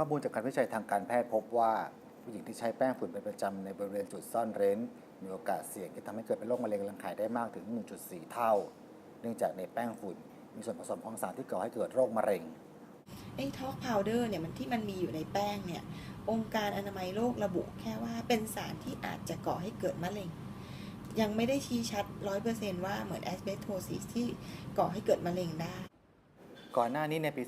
ข้อมูลจากการวิจัยทางการแพทย์พบว่าผู้หญิงที่ใช้แป้งฝุ่นเป็นประจำในบริเวณจุดซ่อนเร้น มีโอกาสเสี่ยงที่ทำให้เกิดเป็นโรคมะเร็งรังไข่ได้มากถึง 1.4 เท่า เนื่องจากในแป้งฝุ่น มีส่วนผสมของสารที่ก่อให้เกิดโรคมะเร็งไอ้ทอกพาวเดอร์เนี่ยมันที่มันมีอยู่ในแป้งเนี่ยองค์การอนามัยโลกระบุแค่ว่าเป็นสารที่อาจจะก่อให้เกิดมะเร็ง ยังไม่ได้ชี้ชัด 100%ว่าเหมือนแอสเบสโทซิสที่ก่อให้เกิดมะเร็งได้ ก่อนหน้านี้ในปี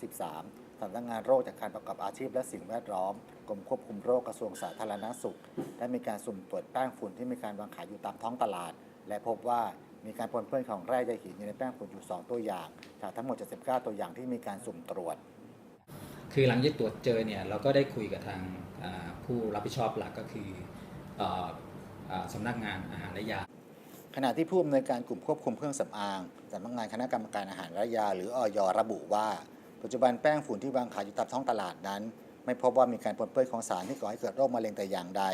2553 สำนักงานโรคจากการประกอบอาชีพและสิ่งแวดล้อม กรมควบคุมโรคกระทรวงสาธารณสุข ได้มีการสุ่มตรวจแป้งฝุ่นที่มีการวางขายอยู่ตามท้องตลาด และพบว่ามีการปนเปื้อนของแร่ใยหินอยู่ในแป้งฝุ่นอยู่ 2 ตัวอย่าง จากทั้งหมด 79 ตัวอย่างที่มีการสุ่มตรวจ คือหลังจากตรวจเจอเนี่ยเราก็ได้คุยกับทางผู้รับผิดชอบหลักก็คือออสำนักงานอาหารและยา ขณะที่ผู้อำนวยการกลุ่มควบคุมเครื่องสำอางสำนักงานคณะกรรมการอาหารและยา หรืออยระบุว่า ปัจจุบันแป้งฝุ่นที่วางขายอยู่ตามท้องตลาดนั้น ไม่พบว่ามีการปนเปื้อนของสารที่ก่อให้เกิดโรคมะเร็งแต่อย่างใด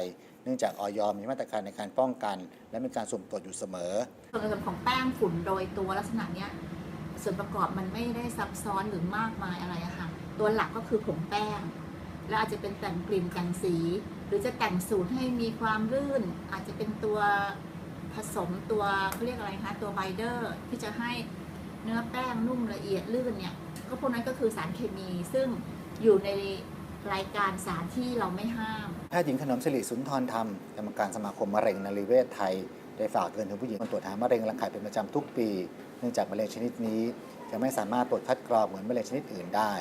เนื่องจากออยมีมาตรการในการป้องกัน และมีการสุ่มตรวจอยู่เสมอ ส่วนผสมของแป้งฝุ่นโดยตัวลักษณะเนี้ยส่วนประกอบมันไม่ได้ซับซ้อนหรือมากมายอะไรอะค่ะตัวหลักก็คือผงแป้ง แล้วอาจจะเป็นแต่งกลิ่นแต่งสี หรือจะแต่งสูตรให้มีความลื่น อาจจะเป็นตัว ผสมตัวเขาเรียกอะไรคะตัวไบเดอร์ที่จะให้เนื้อแป้งนุ่มละเอียดลื่นเนี่ยก็พวกนั้นก็คือสารเคมีซึ่งอยู่ในรายการสารที่เราไม่ห้าม แพทย์หญิงขนมสิริสุนทรธรรมกรรมการสมาคมมะเร็งนรีเวชไทย ได้ฝากเตือนถึงผู้หญิงควรตรวจหามะเร็งรังไข่เป็นประจำทุกปี เนื่องจากมะเร็งชนิดนี้ จะไม่สามารถตรวจคัดกรองเหมือนมะเร็งชนิดอื่นได้